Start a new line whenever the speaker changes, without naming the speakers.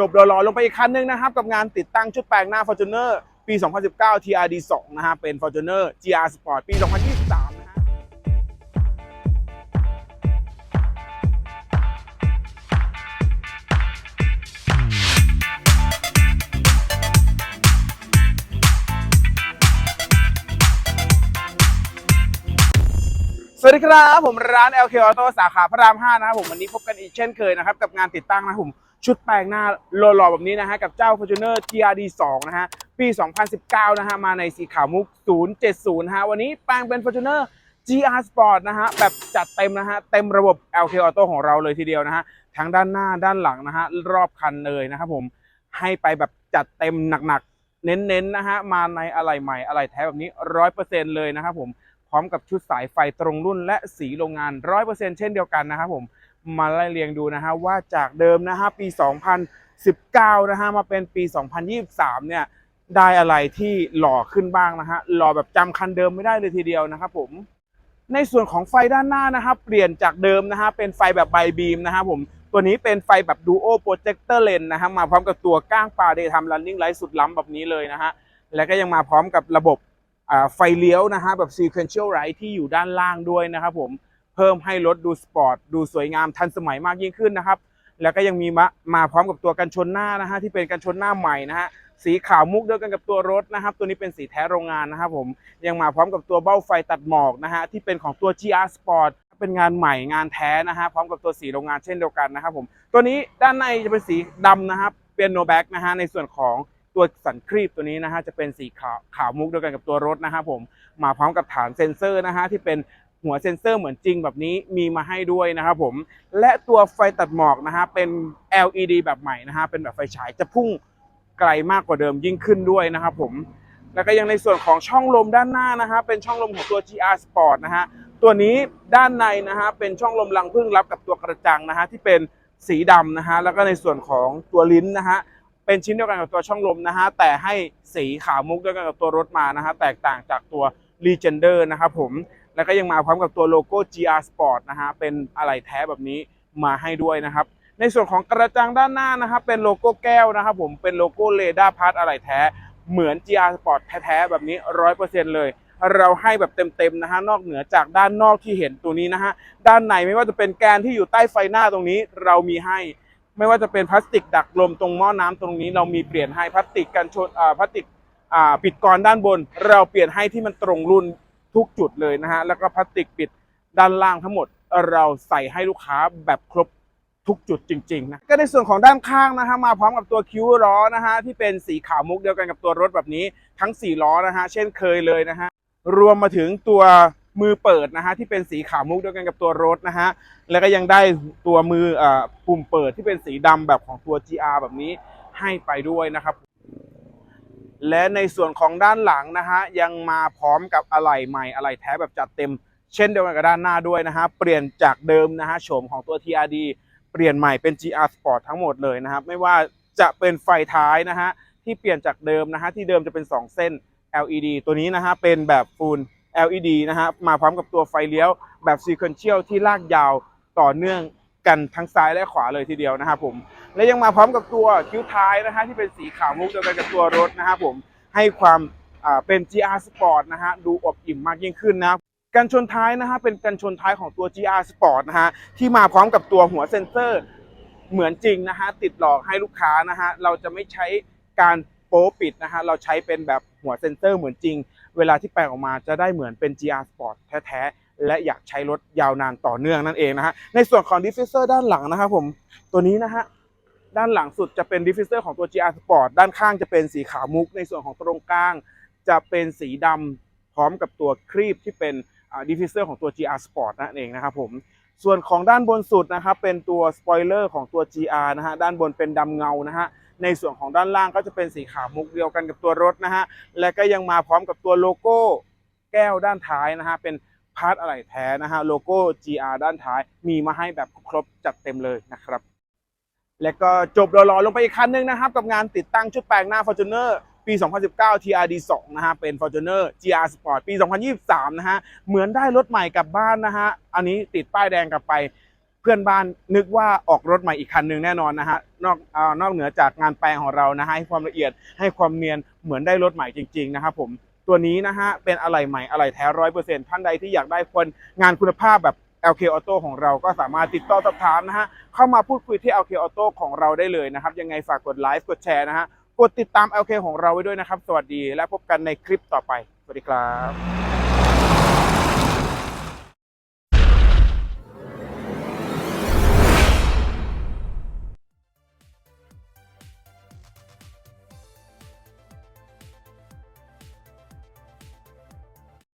จบรอๆลงไปอีกคันหนึงนะครับกับงานติดตั้งชุดแปลงหน้า Fortuner ปี 2019 TRD 2นะฮะเป็น Fortuner GR Sport ปี 2023 สวัสดีครับผมร้าน LK Auto สาขาพระราม 5 นะครับผมวันนี้พบกันอีกเช่นเคยนะครับ กับงานติดตั้งนะผมชุดแปลงหน้าหล่อๆแบบนี้นะฮะกับเจ้า Fortuner TRD 2นะฮะปี 2019 นะฮะมาในสีขาวมุก 070 นะฮะวันนี้แปลงเป็น Fortuner GR Sport นะฮะแบบจัดเต็มนะฮะเต็มระบบ LK Auto ของเราเลยทีเดียวนะฮะทั้งด้านหน้าด้านหลังนะฮะรอบคันเลยนะครับผมให้ไปแบบจัดเต็มหนักๆ เน้นๆนะฮะมาในอะไรใหม่อะไรแท้แบบนี้ 100%เลยนะครับผม พร้อมกับชุดสายไฟตรงรุ่นและสีโรงงาน 100%เช่นเดียวกันนะครับผมมาไล่เรียงดูนะฮะว่าจากเดิมนะฮะปี 2019 นะฮะมาเป็นปี 2023 เนี่ยได้อะไรที่หล่อขึ้นบ้างนะฮะหล่อแบบจำคันเดิมไม่ได้เลยทีเดียวนะครับผมในส่วนของไฟด้านหน้านะครับเปลี่ยนจากเดิมนะฮะเป็นไฟแบบไบบีมนะครับผมตัวนี้เป็นไฟแบบ Duo Projector Lens นนะฮะมาพร้อมกับตัวก้างปลาเดย์ทำ Running Light สุดล้ำแบบนี้เลยนะฮะและก็ยังมาพร้อมกับระบบ ไฟเลี้ยวนะฮะแบบ sequential right ที่อยู่ด้านล่างด้วยนะครับผมเพิ่มให้รถดูสปอร์ตดูสวยงามทันสมัยมากยิ่งขึ้นนะครับ แล้วก็ยังมีมามาพร้อมกับตัวกันชนหน้านะฮะที่เป็นกันชนหน้าใหม่นะฮะสีขาวมุกเดียวกันกับตัวรถนะครับ ตัวนี้เป็นสีแท้โรงงานนะครับผมยังมาพร้อมกับตัวเบ้าไฟตัดหมอกนะฮะที่เป็นของตัว GR Sport เป็นงานใหม่งานแท้นะฮะพร้อมกับตัวสีโรงงานเช่นเดียวกันนะครับผมตัวนี้ด้านในจะเป็นสีดำนะครับเป็นโนแบ็กนะฮะในส่วนของ ตัวสันครีบตัวนี้นะฮะจะเป็นสีขาวขาวมุกเดียวกันกับตัวรถนะครับผมมาพร้อมกับฐานเซ็นเซอร์นะฮะที่เป็นหัวเซ็นเซอร์เหมือนจริงแบบนี้มีมาให้ด้วยนะครับผมและตัวไฟตัดหมอกนะฮะเป็น LED แบบใหม่นะฮะเป็นแบบไฟฉายจะพุ่งไกลมากกว่าเดิมยิ่งขึ้นด้วยนะครับผมแล้วก็ยังในส่วนของช่องลมด้านหน้านะฮะเป็นช่องลมของตัว GR Sport นะฮะตัวนี้ด้านในนะฮะเป็นช่องลมรังพึ่งรับกับตัวกระจังนะฮะที่เป็นสีดำนะฮะแล้วก็ในส่วนของตัวลิ้นนะฮะ เป็นชิ้นเดียวกันกับตัวช่องลมนะฮะแต่ให้สีขาวมุกเดียวกันกับตัวรถมานะฮะแตกต่างจากตัว Legender นะครับผมแล้วก็ยังมาพร้อมกับตัวโลโก้ GR Sport นะฮะเป็นอะไรแท้แบบนี้มาให้ด้วยนะครับในส่วนของกระจังด้านหน้านะครับเป็นโลโก้แก้วนะครับผมเป็นโลโก้เรดาพาร์ทอะไรแท้ เหมือน GR Sport แท้ๆแบบนี้ 100%เลย เราให้แบบเต็มๆนะฮะนอกเหนือจากด้านนอกที่เห็นตัวนี้นะฮะด้านในไม่ว่าจะเป็นแกนที่อยู่ใต้ไฟหน้าตรงนี้ เรามีให้ ไม่ว่าจะเป็นพลาสติกดักลมตรงหม้อน้ำตรงนี้เรามีเปลี่ยนให้พลาสติกกันชนพลาสติกปิดกรด้านบน เราเปลี่ยนให้ที่มันตรงรุ่นทุกจุดเลยนะฮะแล้วก็พลาสติกปิดด้านล่างทั้งหมดเราใส่ให้ลูกค้าแบบครบทุกจุดจริงๆนะก็ในส่วนของด้านข้างนะฮะมาพร้อมกับตัวคิ้วล้อนะฮะที่เป็นสีขาวมุกเดียวกันกับตัวรถแบบนี้ทั้ง 4 ล้อนะฮะเช่นเคยเลยนะฮะรวมมาถึงตัว มือเปิดนะฮะที่เป็นสีขาวมุกเดียวกันกับตัวรถนะฮะแล้วก็ยังได้ตัวมืออ่อปุ่มเปิดที่เป็นสีดำแบบของตัว GR แบบนี้ให้ไปด้วยนะครับ และในส่วนของด้านหลังนะฮะยังมาพร้อมกับอะไหล่ใหม่อะไหล่แท้แบบจัดเต็ม เช่นเดียวกันกับด้านหน้าด้วยนะฮะเปลี่ยนจากเดิมนะฮะโฉมของตัว TRD เปลี่ยนใหม่เป็น GR Sport ทั้งหมดเลยนะครับไม่ว่าจะเป็นไฟท้ายนะฮะที่เปลี่ยนจากเดิมนะฮะที่เดิมจะเป็น 2 เส้น LED ตัวนี้นะฮะเป็นแบบ Full LED นะฮะมาพร้อมกับตัวไฟเลี้ยวแบบ Sequential ที่ลากยาวต่อเนื่องกันทั้งซ้ายและขวาเลยทีเดียวนะครับผมและยังมาพร้อมกับตัวคิ้วท้ายนะฮะที่เป็นสีขาวมุกเดียวกันกับตัวรถนะครับผมให้ความเป็น GR Sport นะฮะดูอบอิ่มมากยิ่งขึ้นนะกันชนท้ายนะฮะเป็นกันชนท้ายของตัว GR Sport นะฮะที่มาพร้อมกับตัวหัวเซ็นเซอร์เหมือนจริงนะฮะติดหลอกให้ลูกค้านะฮะเราจะไม่ใช้การ โป๊ปิดนะฮะเราใช้เป็นแบบหัวเซ็นเซอร์เหมือนจริง เวลาที่แปลงออกมาจะได้เหมือนเป็น GR Sport แท้ๆ และอยากใช้รถยาวนานต่อเนื่องนั่นเองนะฮะในส่วนของดิฟฟิเซอร์ด้านหลังนะครับผมตัวนี้นะฮะด้านหลังสุดจะเป็นดิฟฟิเซอร์ของตัว GR Sport ด้านข้างจะเป็นสีขาวมุก ในส่วนของตรงกลางจะเป็นสีดำพร้อมกับตัวครีบที่เป็นดิฟฟิเซอร์ของตัว GR Sport นั่นเองนะครับผมส่วนของด้านบนสุดนะครับเป็นตัวสปอยเลอร์ของตัว GR นะฮะด้านบนเป็นดำเงานะฮะ ในส่วนของด้านล่างก็จะเป็นสีขาวมุกเดียวกันกับตัวรถนะฮะ และก็ยังมาพร้อมกับตัวโลโก้แก้วด้านท้ายนะฮะ เป็นพาร์ทอะไรแท้นะฮะ โลโก้ GR ด้านท้ายมีมาให้แบบครบจัดเต็มเลยนะครับ และก็จบรอๆลงไปอีกคันหนึงนะครับ กับงานติดตั้งชุดแปลงหน้า Fortuner ปี 2019 TRD 2นะฮะ เป็น Fortuner GR Sport ปี 2023 นะฮะ เหมือนได้รถใหม่กลับบ้านนะฮะ อันนี้ติดป้ายแดงกลับไป เพื่อนบ้านนึกว่าออกรถใหม่อีกคันหนึ่งแน่นอนนะฮะนอกเอ่อนอกเหนือจากงานแปลงของเรานะฮะให้ความละเอียดให้ความเนียนเหมือนได้รถใหม่จริงๆนะครับผมตัวนี้นะฮะเป็นอะไหล่ใหม่อะไหล่แท้ร้อยเปอร์เซ็นต์ท่านใดที่อยากได้คนงานคุณภาพแบบ LK Auto ของเราก็สามารถติดต่อสอบถามนะฮะเข้ามาพูดคุยที่ LK Auto ของเราได้เลยนะครับ ยังไงฝากกดไลค์กดแชร์นะฮะกดติดตาม LK ของเราไว้ด้วยนะครับ สวัสดีและพบกันในคลิปต่อไป สวัสดีครับ